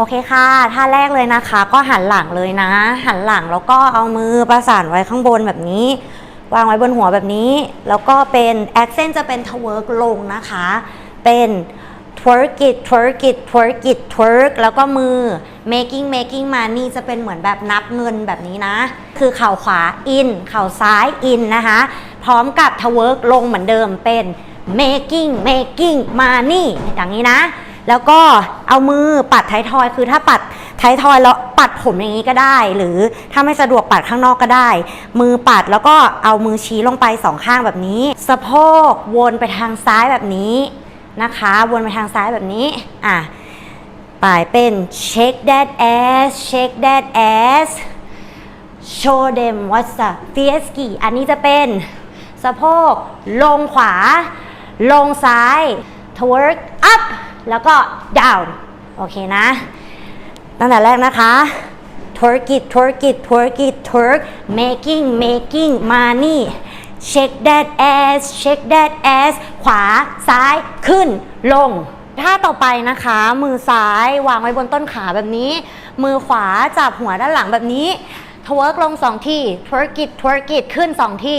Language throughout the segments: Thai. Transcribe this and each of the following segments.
โอเคค่ะ ท่าแรกเลยนะคะ ก็หันหลังเลยนะ หันหลังแล้วก็เอามือประสานไว้ข้างบนแบบนี้ วางไว้บนหัวแบบนี้ แล้วก็เป็น accent จะเป็นทเวิร์กลงนะคะ เป็น twerk it twerk it twerk it twerk แล้วก็มือ making making money จะเป็นเหมือนแบบนับเงินแบบนี้นะ คือเข่าขวา in เข่าซ้าย in นะคะ พร้อมกับทเวิร์กลงเหมือนเดิมเป็น making making money อย่างนี้นะ แล้วก็เอามือปัดท้ายทอย คือถ้าปัดท้ายทอยแล้วปัดผมอย่างนี้ก็ได้ หรือถ้าไม่สะดวกปัดข้างนอกก็ได้ มือปัดแล้วก็เอามือชี้ลงไปสองข้างแบบนี้ สะโพกวนไปทางซ้ายแบบนี้นะคะ วนไปทางซ้ายแบบนี้อะปลายเป็น shake that ass shake that ass show them what's up fierce อันนี้จะเป็นสะโพกลงขวา ลงซ้าย twerk up แล้วก็ down โอเคนะ ตั้งแต่แรกนะคะ twerk it twerk it twerk it twerk making making money shake that ass shake that ass ขวาซ้ายขึ้นลงท่าต่อไปนะคะ มือซ้ายวางไว้บนต้นขาแบบนี้ มือขวาจับหัวด้านหลังแบบนี้ twerk ลงสองที twerk it twerk it ขึ้นสองที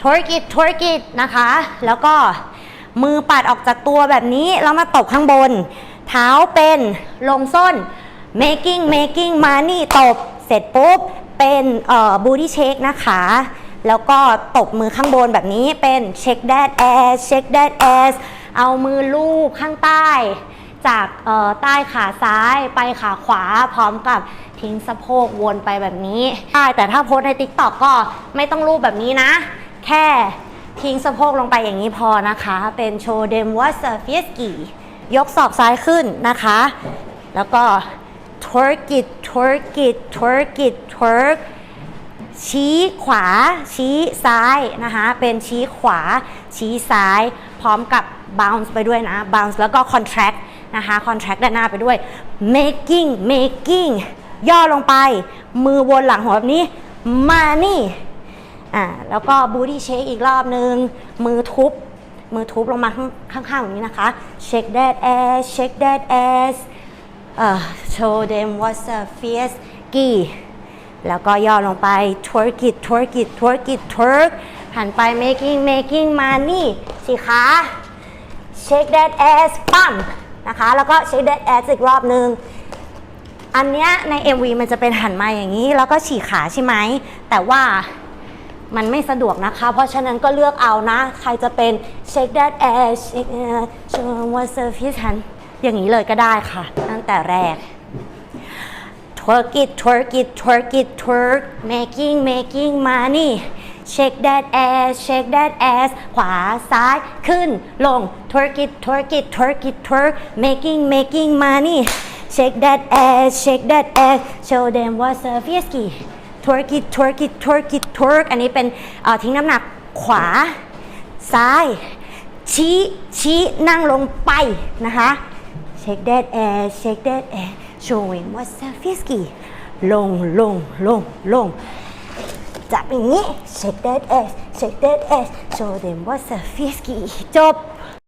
twerk it twerk it นะคะ แล้วก็ มือปัดออกจากตัวแบบนี้แล้วมาตบข้างบน เท้าเป็นลงส้น making making money ตบ เสร็จปุ๊บ เป็นเอ่อ booty shake นะคะ แล้วก็ตบมือข้างบนแบบนี้เป็น shake that ass shake that ass เอามือลูบข้างใต้ จากเอ่อใต้ขาซ้ายไปขาขวาพร้อมกับทิ้งสะโพกวนไปแบบนี้ใช่แต่ถ้าโพสใน TikTok ก็ไม่ต้องรูปแบบนี้นะ แค่ ทิ้งสะโพกลงไปอย่างนี้พอนะคะ เป็นโชว์เดมวัสเฟียสกียกศอกซ้ายขึ้นนะคะ แล้วก็ twerk it twerk it twerk it twerk ชี้ขวา ชี้ซ้ายนะคะ เป็นชี้ขวา ชี้ซ้าย พร้อมกับ bounce ไปด้วยนะ bounce แล้วก็ contract นะคะ contract ด้านหน้าไปด้วย making making ย่อลงไป มือวนหลังหัวแบบนี้ money ่าแล้วก็บูดี้เช็คอีกรอบนึง มือทุบ มือทุบลงมาข้างข้างแบบนี้นะคะเช็ค that ass เช็ค that ass เอ่อโชว์ them what's the สกี้แล้วก็ย่อลงไป twerk it twerk it วอร์กิท twerk หันไป making making money สิคะเชคแด๊ดแอสปั๊มนะคะ แล้วก็เชคแด๊ดแอสอีกรอบนึง อันเนี้ยใน MV มันจะเป็นหันมาอย่างนี้ แล้วก็ฉีกขาใช่ไหม แต่ว่า มันไม่สะดวกนะคะ เพราะฉะนั้นก็เลือกเอานะ ใครจะเป็น shake that ass shake uh, show what's the fierce หันอย่างนี้เลยก็ได้ค่ะ ตั้งแต่แรก twerk it twerk it twerk it twerk making making money shake that ass shake that ass ขวาซ้ายขึ้นลง twerk it twerk it twerk it twerk making making money shake that ass shake that ass show them what's a fierce twerk it twerk it twerk it twerk อันนี้เป็นทิ้งน้ำหนักขวา ซ้าย ชี้ชี้นั่งลงไปนะคะ shake that ass shake that ass showing what's the fisky ลงลงลงลงจับอย่างนี้ shake that ass shake that ass show them what's the fisky จบ